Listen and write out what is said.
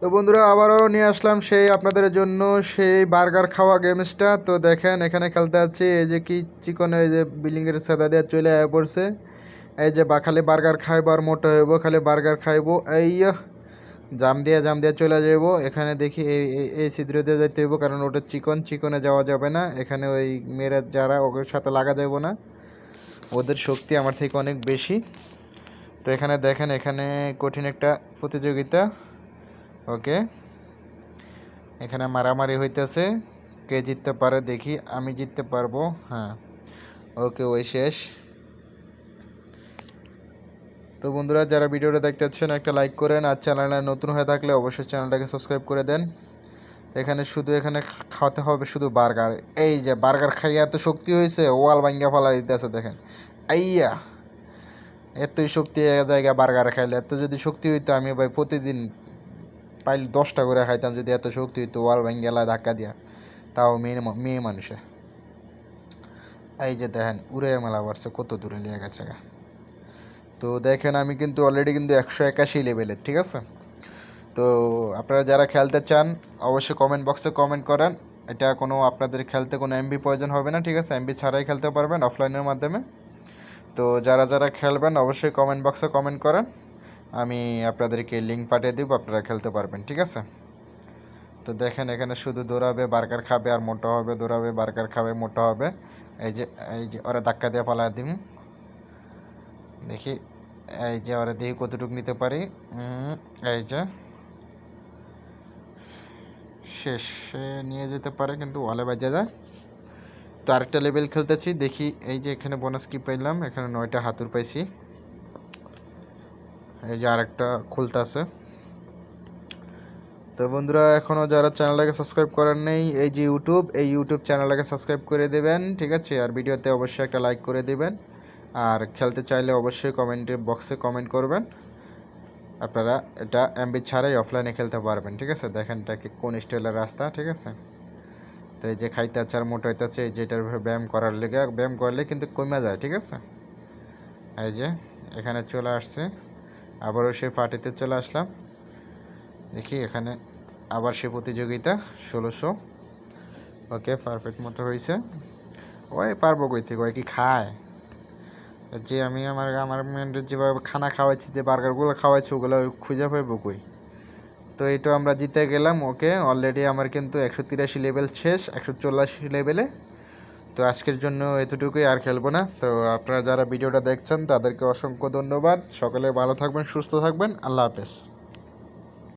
তো বন্ধুরা, আবারও নিয়ে আসলাম সেই আপনাদের জন্য সেই বার্গার খাওয়া গেমসটা তো দেখেন, এখানে খেলতে যাচ্ছি। এই যে কি চিকন এই যে বিল্ডিংয়ের সাদা দিয়ে চলে আয়া পড়ছে। এই যে বা, খালি বার্গার খাইবো আর মোটা হইব, খালি বার্গার খাইবো। এই জাম দিয়ে জাম দিয়ে চলে যাব এখানে দেখি এই, এই- এই ছিদ্র দিয়ে যাইতে হইব, কারণ ওটা চিকন চিকনে যাওয়া যাবে না। এখানে ওই মেয়েরা যারা ওদের সাথে লাগা যাব না। ওদের শক্তি আমার থেকে অনেক বেশি। তো এখানে দেখেন, এখানে কঠিন একটা প্রতিযোগিতা। ওকে? এখানে মারামারি হইতেছে। কে জিততে পারে দেখি, আমি জিততে পারব? হ্যাঁ। ওকে, ওই শেষ। তো বন্ধুরা, যারা ভিডিওটা দেখতেছেন একটা লাইক করেন। আর চ্যানেলে নতুন হয়ে থাকলে অবশ্যই চ্যানেলটাকে সাবস্ক্রাইব করে দেন। এখানে শুধু এখানে খাওয়াতে হবে শুধু বার্গার। এই যে বার্গার খাইয়ে এত শক্তি হয়েছে, ওয়াল ভাঙ্গা ফেলা দিতেছে, দেখেন। আইয়া! এতই শক্তি জায়গায় বার্গার খাইলে, এত যদি শক্তি হইতো, আমি ভাই প্রতিদিন পাইলে দশটা করে খাইতাম, যদি এত শক্তি হইতো, ওয়াল ভাঙ্গেলা ধাক্কা দিয়া। তাও মেয়ে মেয়ে মানুষে। এই যে দেখেন উড়ে মেলা বাড়ছে, কত দূরে নিয়ে গেছে। তো দেখেন, আমি কিন্তু অলরেডি কিন্তু একশো একাশি লেভেলের ঠিক আছে? তো আপনারা যারা খেলতে চান, অবশ্যই কমেন্ট বক্সে কমেন্ট করেন। এটা কোনো আপনাদের খেলতে কোনো এমবি প্রয়োজন হবে না, ঠিক আছে? এমবি ছাড়াই খেলতে পারবেন অফলাইনের মাধ্যমে। তো যারা যারা খেলবেন, অবশ্যই কমেন্ট বক্সে কমেন্ট করেন। আমি আপনাদেরকে লিঙ্ক পাঠিয়ে দিব, আপনারা খেলতে পারবেন, ঠিক আছে? তো দেখেন এখানে শুধু দৌড়াবে, বার্গার খাবে আর মোটা হবে, দৌড়াবে, বার্গার খাবে, মোটা হবে। এই যে এই যে, ওরা ধাক্কা দিয়ে পালা দিম। দেখি, এই যে ওরা দেখি কতটুকু নিতে পারি। এই যে, শেষে নিয়ে যেতে পারে, কিন্তু ওয়ালে বাজে যায়। তো আরেকটা লেভেল খেলতেছি, দেখি, এই যে এখানে বোনাস কি পাইলাম, এখানে নয়টা হাতুর পাইছি। এই যে আরেকটা খুলতেছে। তো বন্ধুরা এখনও যারা চ্যানেলটাকে সাবস্ক্রাইব করেন নেই, এই যে ইউটিউব এই ইউটিউব চ্যানেলটাকে সাবস্ক্রাইব করে দেবেন, ঠিক আছে? আর ভিডিওতে অবশ্যই একটা লাইক করে দেবেন। আর খেলতে চাইলে অবশ্যই কমেন্টের বক্সে কমেন্ট করবেন। আপনারা এটা এমবি ছাড়াই অফলাইনে খেলতে পারবেন, ঠিক আছে? দেখেন এটা কি, কোন স্টাইলের রাস্তা, ঠিক আছে? তো এই যে খাইতে আছে আর মোটা হইতেছে এই যে এটার ব্যায়াম করার লেগে, ব্যায়াম করলে কিন্তু কমে যায়, ঠিক আছে? এই যে এখানে চলে আসছে। আবারও সেই পার্টিতে চলে আসলাম। দেখি এখানে আবার সে প্রতিযোগিতা, ষোলোশো। ওকে পারফেক্ট মতো হয়েছে ওই পারব কই থেকে ওই কি খায়? যে আমি আমার আমার মেয়েদের যেভাবে খানা খাওয়াচ্ছি যে বার্গারগুলো খাওয়াচ্ছি ওগুলো খুঁজে পাইবো কই? তো এটা আমরা জিতে গেলাম, ওকে। অলরেডি আমার কিন্তু একশো তিরাশি লেভেল শেষ, একশো চল্লিশি লেভেলে তো আজকের জন্য এতটুকুই আর খেলব না। তো আপনারা যারা ভিডিওটা দেখছেন, তাদেরকে অসংখ্য ধন্যবাদ। সকলে ভালো থাকবেন, সুস্থ থাকবেন। আল্লাহ হাফেজ।